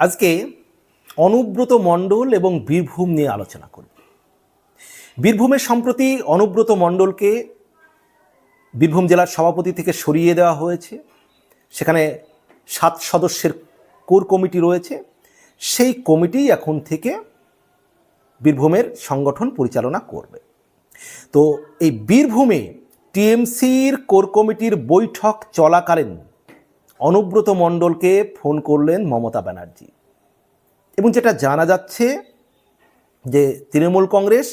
আজকে অনুব্রত মণ্ডল এবং বীরভূম নিয়ে আলোচনা করব। বীরভূমের সম্প্রতি অনুব্রত মণ্ডলকে বীরভূম জেলার সভাপতি থেকে সরিয়ে দেওয়া হয়েছে। সেখানে সাত সদস্যের কোর কমিটি রয়েছে। সেই কমিটি এখন থেকে বীরভূমের সংগঠন পরিচালনা করবে। তো এই বীরভূমে টিএমসির কোর কমিটির বৈঠক চলাকালীন অনুব্রত মণ্ডলকে ফোন করলেন মমতা ব্যানার্জি। এবং যেটা জানা যাচ্ছে যে তৃণমূল কংগ্রেস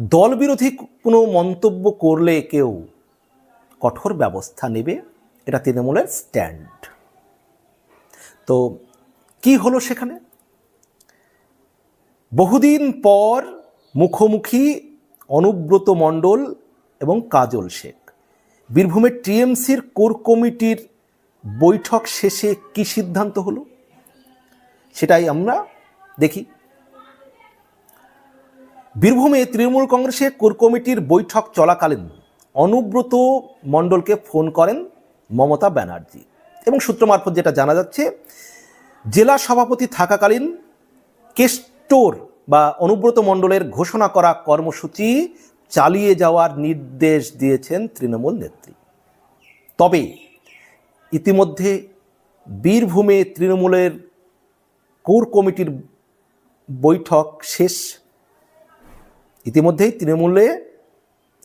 দলবিরোধী কোনো মন্তব্য করলে কেউ কঠোর ব্যবস্থা নেবে, এটা তৃণমূলের স্ট্যান্ড। তো কি হলো সেখানে? বহুদিন পর মুখোমুখি অনুব্রত মণ্ডল এবং কাজল শেখ। বীরভূমের টিএমসির কোর কমিটির বৈঠক শেষে কি সিদ্ধান্ত হলো? সেটাই আমরা দেখি। বীরভূমে তৃণমূল কংগ্রেসের কোর কমিটির বৈঠক চলাকালীন অনুব্রত মণ্ডলকে ফোন করেন মমতা ব্যানার্জি এবং সূত্র মারফত যেটা জানা যাচ্ছে, জেলা সভাপতি থাকাকালীন কেস্টোর বা অনুব্রত মণ্ডলের ঘোষণা করা কর্মসূচি চালিয়ে যাওয়ার নির্দেশ দিয়েছেন তৃণমূল নেত্রী। তবে ইতিমধ্যে বীরভূমে তৃণমূলের কোর কমিটির বৈঠক শেষ। ইতিমধ্যেই তৃণমূলে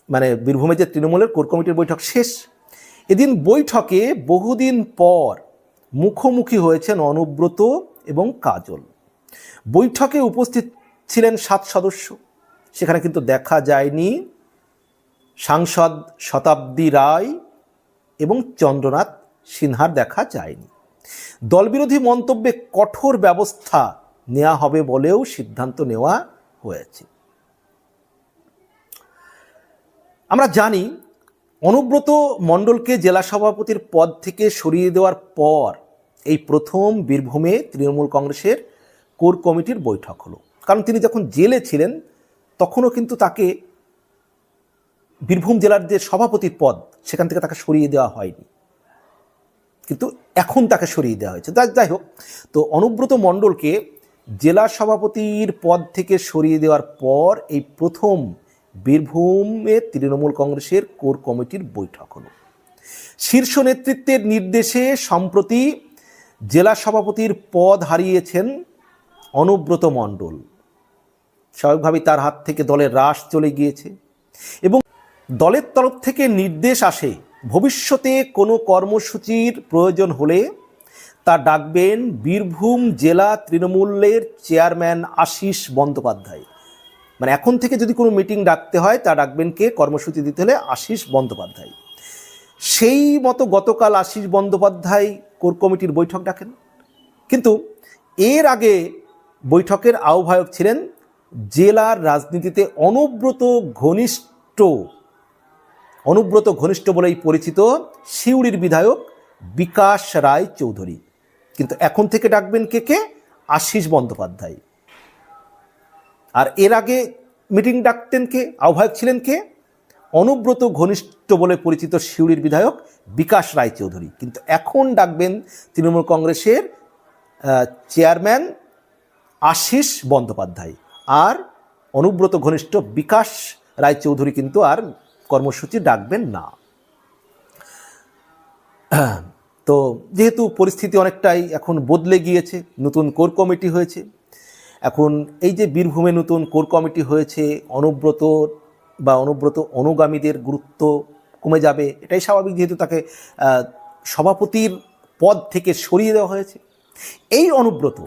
মানে বীরভূমে যে তৃণমূলের কোর কমিটির বৈঠক শেষ, এদিন বৈঠকে বহুদিন পর মুখোমুখি হয়েছেন অনুব্রত এবং কাজল। বৈঠকে উপস্থিত ছিলেন সাত সদস্য। সেখানে কিন্তু দেখা যায়নি সাংসদ শতাব্দী রায় এবং চন্দ্রনাথ সিনহার দেখা যায়নি। দলবিরোধী মন্তব্যে কঠোর ব্যবস্থা নেওয়া হবে বলেও সিদ্ধান্ত নেওয়া হয়েছে। আমরা জানি, অনুব্রত মণ্ডলকে জেলা সভাপতির পদ থেকে সরিয়ে দেওয়ার পর এই প্রথম বীরভূমে তৃণমূল কংগ্রেসের কোর কমিটির বৈঠক হলো। কারণ তিনি যখন জেলে ছিলেন, তখনও কিন্তু তাকে বীরভূম জেলার যে সভাপতির পদ, সেখান থেকে তাকে সরিয়ে দেওয়া হয়নি। কিন্তু এখন তাকে সরিয়ে দেওয়া হয়েছে। যাই যাই হোক, তো অনুব্রত মণ্ডলকে জেলা সভাপতির পদ থেকে সরিয়ে দেওয়ার পর এই প্রথম বীরভূমে তৃণমূল কংগ্রেসের কোর কমিটির বৈঠক হলো। শীর্ষ নেতৃত্বের নির্দেশে সম্প্রতি জেলা সভাপতির পদ হারিয়েছেন অনুব্রত মণ্ডল। স্বাভাবিকভাবেই তার হাত থেকে দলের হ্রাস চলে গিয়েছে এবং দলের তরফ থেকে নির্দেশ আসে ভবিষ্যতে কোনো কর্মসূচির প্রয়োজন হলে তা ডাকবেন বীরভূম জেলা তৃণমূলের চেয়ারম্যান আশিস বন্দ্যোপাধ্যায়। মানে এখন থেকে যদি কোনো মিটিং ডাকতে হয়, তা ডাকবেন কে? কর্মসূচি দিতে হলে আশিস বন্দ্যোপাধ্যায়। সেই মতো গতকাল আশিস বন্দ্যোপাধ্যায় কোর কমিটির বৈঠক ডাকেন। কিন্তু এর আগে বৈঠকের আহ্বায়ক ছিলেন জেলার রাজনীতিতে অনুব্রত ঘনিষ্ঠ অনুব্রত ঘনিষ্ঠ বলেই পরিচিত সিউড়ির বিধায়ক বিকাশ রায় চৌধুরী। কিন্তু এখন থেকে ডাকবেন কে কে? আশিস বন্দ্যোপাধ্যায়। আর এর আগে মিটিং ডাকতেন কে? আহ্বায়ক ছিলেন কে? অনুব্রত ঘনিষ্ঠ বলে পরিচিত সিউড়ির বিধায়ক বিকাশ রায় চৌধুরী। কিন্তু এখন ডাকবেন তৃণমূল কংগ্রেসের চেয়ারম্যান আশিস বন্দ্যোপাধ্যায়। আর অনুব্রত ঘনিষ্ঠ বিকাশ রায় চৌধুরী কিন্তু আর কর্মসূচি ডাকবেন না। তো যেহেতু পরিস্থিতি অনেকটাই এখন বদলে গিয়েছে, নতুন কোর কমিটি হয়েছে, এখন এই যে বীরভূমে নতুন কোর কমিটি হয়েছে, অনুব্রত বা অনুব্রত অনুগামীদের গুরুত্ব কমে যাবে, এটাই স্বাভাবিক যেহেতু তাকে সভাপতির পদ থেকে সরিয়ে দেওয়া হয়েছে। এই অনুব্রত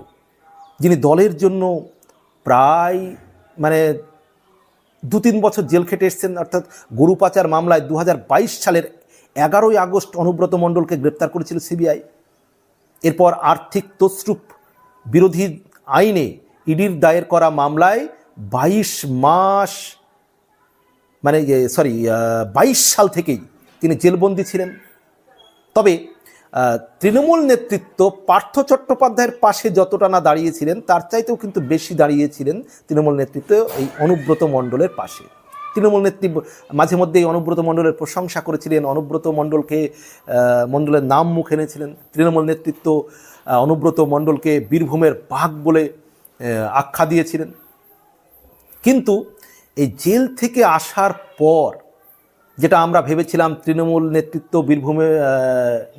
যিনি দলের জন্য প্রায় মানে দু তিন বছর জেল খেটে এসছেন, অর্থাৎ গরু পাচার মামলায় দু হাজার বাইশ সালের এগারোই আগস্ট অনুব্রত মণ্ডলকে গ্রেপ্তার করেছিল সিবিআই। এরপর আর্থিক তসরূপ বিরোধী আইনে ইডির দায়ের করা মামলায় বাইশ মাস মানে সরি বাইশ সাল থেকেই তিনি জেলবন্দি ছিলেন। তবে তৃণমূল নেতৃত্ব পার্থ চট্টোপাধ্যায়ের পাশে যতটা না দাঁড়িয়েছিলেন, তার চাইতেও কিন্তু বেশি দাঁড়িয়েছিলেন তৃণমূল নেতৃত্ব এই অনুব্রত মণ্ডলের পাশে। তৃণমূল নেতৃত্ব মাঝে মধ্যে এই অনুব্রত মণ্ডলের প্রশংসা করেছিলেন, অনুব্রত মণ্ডলকে মণ্ডলের নাম মুখ এনেছিলেন। তৃণমূল নেতৃত্ব অনুব্রত মণ্ডলকে বীরভূমের বাঘ বলে আখ্যা দিয়েছিলেন। কিন্তু এই জেল থেকে আসার পর যেটা আমরা ভেবেছিলাম তৃণমূল নেতৃত্ব বীরভূমে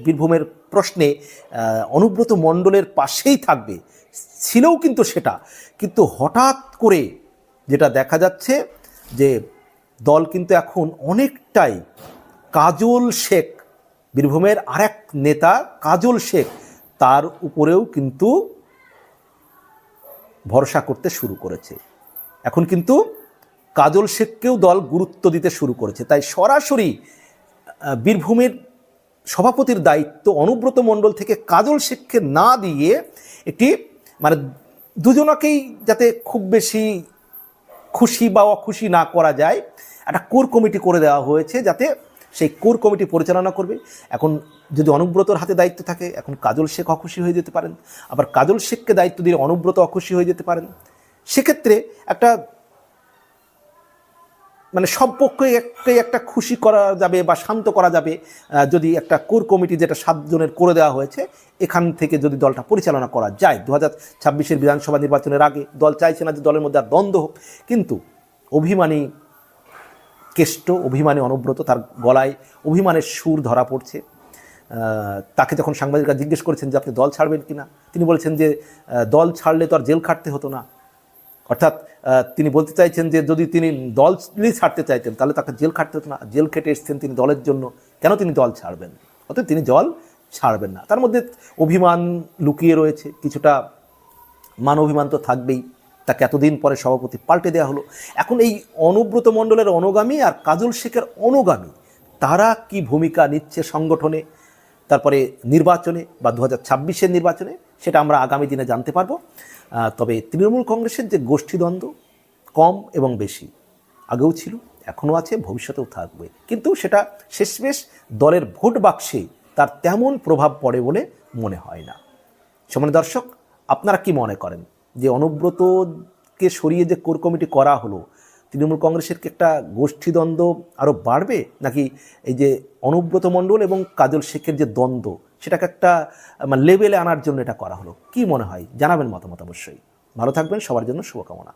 বীরভূমের প্রশ্নে অনুব্রত মণ্ডলের পাশেই থাকবে। ছিলও কিন্তু সেটা। কিন্তু হঠাৎ করে যেটা দেখা যাচ্ছে যে দল কিন্তু এখন অনেকটাই কাজল শেখ, বীরভূমের আরেক নেতা কাজল শেখ, তার উপরেও কিন্তু ভরসা করতে শুরু করেছে। এখন কিন্তু কাজল শেখকেও দল গুরুত্ব দিতে শুরু করেছে। তাই সরাসরি বীরভূমের সভাপতির দায়িত্ব অনুব্রত মণ্ডল থেকে কাজল শেখকে না দিয়ে একটি মানে দুজনাকেই যাতে খুব বেশি খুশি বা অখুশি না করা যায়, একটা কোর কমিটি করে দেওয়া হয়েছে যাতে সেই কোর কমিটি পরিচালনা করবে। এখন যদি অনুব্রতর হাতে দায়িত্ব থাকে, এখন কাজল শেখ অখুশি হয়ে যেতে পারেন। আবার কাজল শেখকে দায়িত্ব দিয়ে অনুব্রত অখুশি হয়ে যেতে পারেন। সেক্ষেত্রে একটা মানে সব পক্ষকে একটা খুশি করা যাবে বা শান্ত করা যাবে যদি একটা কোর কমিটি যেটা সাতজনের করে দেওয়া হয়েছে, এখান থেকে যদি দলটা পরিচালনা করা যায়। দু হাজার ছাব্বিশের বিধানসভা নির্বাচনের আগে দল চাইছে না যে দলের মধ্যে আর দ্বন্দ্ব হোক, কিন্তু অভিমানী কেষ্ট, অভিমানী অনুব্রত তার গলায় অভিমানের সুর ধরা পড়ছে। তাকে যখন সাংবাদিকরা জিজ্ঞেস করেছেন যে আপনি দল ছাড়বেন কি না তিনি বলেছেন যে দল ছাড়লে তো আর জেল খাটতে হতো না। অর্থাৎ তিনি বলতে চাইছেন যে যদি তিনি দলই ছাড়তে চাইতেন, তাহলে তাকে জেল খাটতে হতো না। জেল খেটে এসছেন তিনি দলের জন্য। কেন তিনি দল ছাড়বেন? অর্থাৎ তিনি দল ছাড়বেন না। তার মধ্যে অভিমান লুকিয়ে রয়েছে। কিছুটা মান অভিমান তো থাকবেই। তাকে এতদিন পরে সভাপতি পাল্টে দেওয়া হলো। এখন এই অনুব্রত মণ্ডলের অনুগামী আর কাজল শেখের অনুগামী, তারা কি ভূমিকা নিচ্ছে সংগঠনে? তারপরে নির্বাচনে বা দু হাজার নির্বাচনে সেটা আমরা আগামী দিনে জানতে পারব। তবে তৃণমূল কংগ্রেসের যে গোষ্ঠীদ্বন্দ্ব কম এবং বেশি, আগেও ছিল, এখনও আছে, ভবিষ্যতেও থাকবে। কিন্তু সেটা শেষমেশ দলের ভোট বাক্সে তার তেমন প্রভাব পড়ে বলে মনে হয় না। সমানে দর্শক, আপনারা কি মনে করেন যে অনুব্রতকে সরিয়ে যে কোর কমিটি করা হলো তৃণমূল কংগ্রেসের কি একটা গোষ্ঠীদ্বন্দ্ব আরও বাড়বে? নাকি এই যে অনুব্রত মণ্ডল এবং কাজল শেখের যে দ্বন্দ্ব, সেটাকে একটা লেভেলে আনার জন্য এটা করা হলো? কি মনে হয়? জানাবেন মতামত অবশ্যই। ভালো থাকবেন, সবার জন্য শুভকামনা।